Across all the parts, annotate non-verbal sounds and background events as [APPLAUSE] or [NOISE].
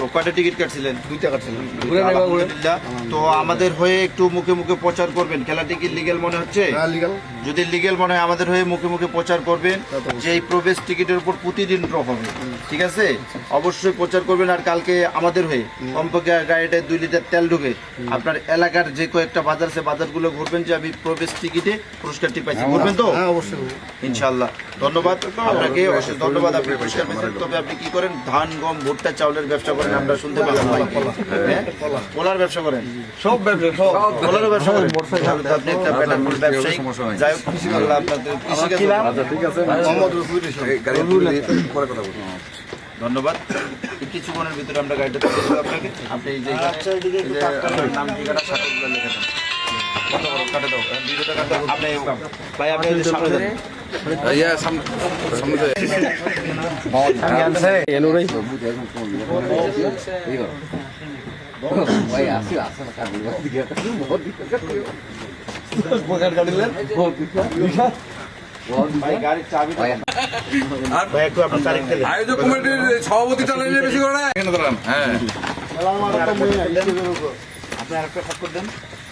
তো কয়টা টিকিট কাটছিলেন? দুইটা কাটছিলাম আলহামদুলিল্লাহ। তো আমাদের হয়ে একটু মুখে মুখে প্রচার করবেন। খেলাটি কি লিগেল মনে হচ্ছে? যদি লিগেল মনে হয় আমাদের হয়ে মুখে মুখে প্রচার করবেন অবশ্যই। যে এই প্রবেশ টিকিটের উপর প্রতিদিন ড্র হবে। ঠিক আছে? অবশ্যই প্রচার করবেন আর কালকে আমাদের হয়ে। কমপক্ষে গাড়িতে দুই লিটার তেল ঢুকে আপনার এলাকার যে কয়েকটা বাজার সে বাজারগুলো ঘুরবেন যে আমি প্রবেশ টিকিটে পুরস্কারটি পাইছি ঘুরবেন তো? হ্যাঁ অবশ্যই ইনশাল্লাহ ধন্যবাদ। আপনাকে অশেষ ধন্যবাদ আপনি পুরস্কার পেয়েছেন। তবে আপনি কি করেন? ধান গম ভুট্টা চাউলের ব্যবসা করেন। আমরা শুনতে পেলাম ভাই হ্যাঁ? পোলার ব্যবসা করেন? সব ব্যবসা সব। পোলারও ব্যবসা করেন? আপনি একটা বেটার ব্যবসায়ী। যাই হোক আল্লাহ আপনাদের কৃষিকাজ মোহাম্মদ রফিউল ইসলাম। পরে কথা বলব। ধন্যবাদ। কিছুক্ষণের ভিতরে আমরা গাড়িটা আপনাকে আপনি এই যে এই যে আপনার নাম ঠিকানা সাথে লিখে কাটে দাও ভিডিওটা কাটে আপনি ভাই আপনি সামনে দেন ইয়া সামনে সামনে ভাই গাড়ির চাবিটা ভাই একটু আপনার তারিখ থেকে আয়োজক কমিটির সভাপতি টানালে বেশি করে। এখানে দাঁড়ান। হ্যাঁ। আপনি আরেকটা খাপ করে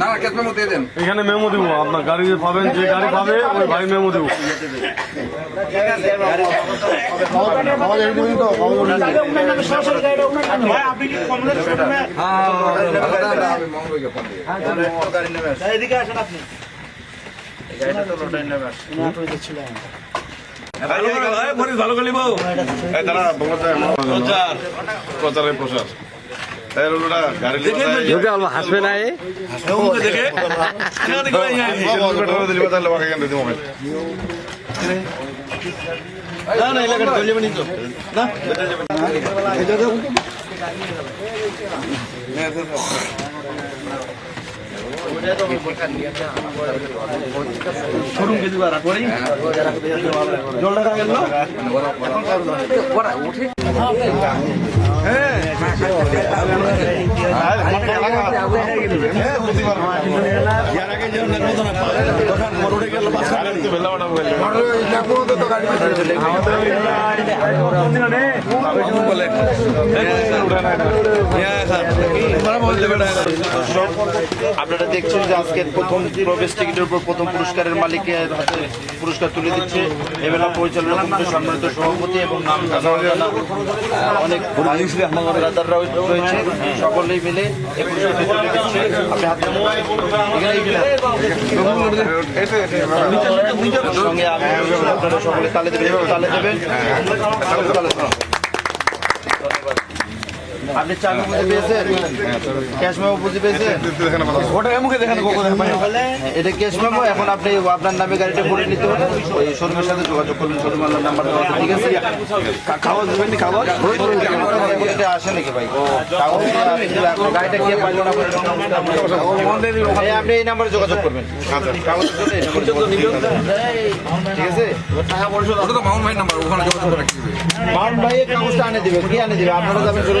না না কেতনের মধ্যে দেন। এখানে মেমো দিব আপনার গাড়ি যে পাবেন যে গাড়ি পাবে ওই ভাই মেমো দিব। তো আসে। প্রচারের প্রচার। হাসবে না এ? [LAUGHS] [LAUGHS] দর্শক, আপনারা দেখছেন যে আজকের প্রথম প্রবেশ টিকিটের উপর প্রথম পুরস্কারের মালিকের হাতে পুরস্কার তুলে দিচ্ছে এবেলা পরিচালনা কমিটির সম্মানিত সভাপতি এবং অনেক রয়েছে, সকলেই মিলে তুলে দিচ্ছে। সঙ্গে আপনারা সকলে তালে দেবেন তালে দেবেন। আপনি চাবি বুঝে পেয়েছেন? ক্যাশ মেমো বুঝে পেয়েছেন? হ্যাঁ, এটা ক্যাশ মেমো এখন আপনি আপনার নামে গাড়িটা করে নিতে হবে। ওই শোরুমের সাথে যোগাযোগ শোরুম আল্লাহ নাম্বার দেওয়া আছে, ঠিক আছে? কাগজ দেবেন কাগজ? এটা আসে নাকি ভাই? কাগজ গাড়িটা কে পাইলো না আপনি এই নাম্বারে যোগাযোগ করবেন। ঠিক আছে? ওটা তো ভাই নাম্বার ওখানে যোগাযোগ করে রাখতে মাউন্ট ভাই কাগজটা আনে দিবে কি আনে দিবে? আপনারা যাবেন চলে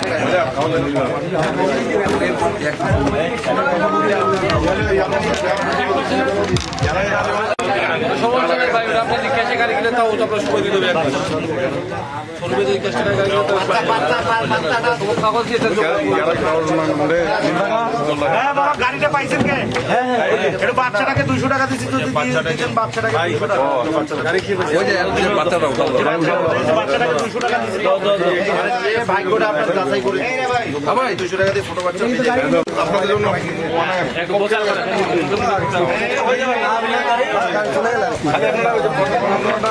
যারা হ্যাঁ বাবা গাড়িটা পাইছেন কে এটা বাচ্চাটাকে দুইশো টাকা দিচ্ছি যদি দিয়ে বাচ্চাটাকে দুইশো টাকা ওই যে বাচ্চাটা বাচ্চাটাকে দুইশো টাকা দিচ্ছি ভাগ্যটা আপনার যাচাই করে ভাই দুশো টাকা দিয়ে ফটো বাচ্চা আপনাদের জন্য ডিসলাইনে দিবেন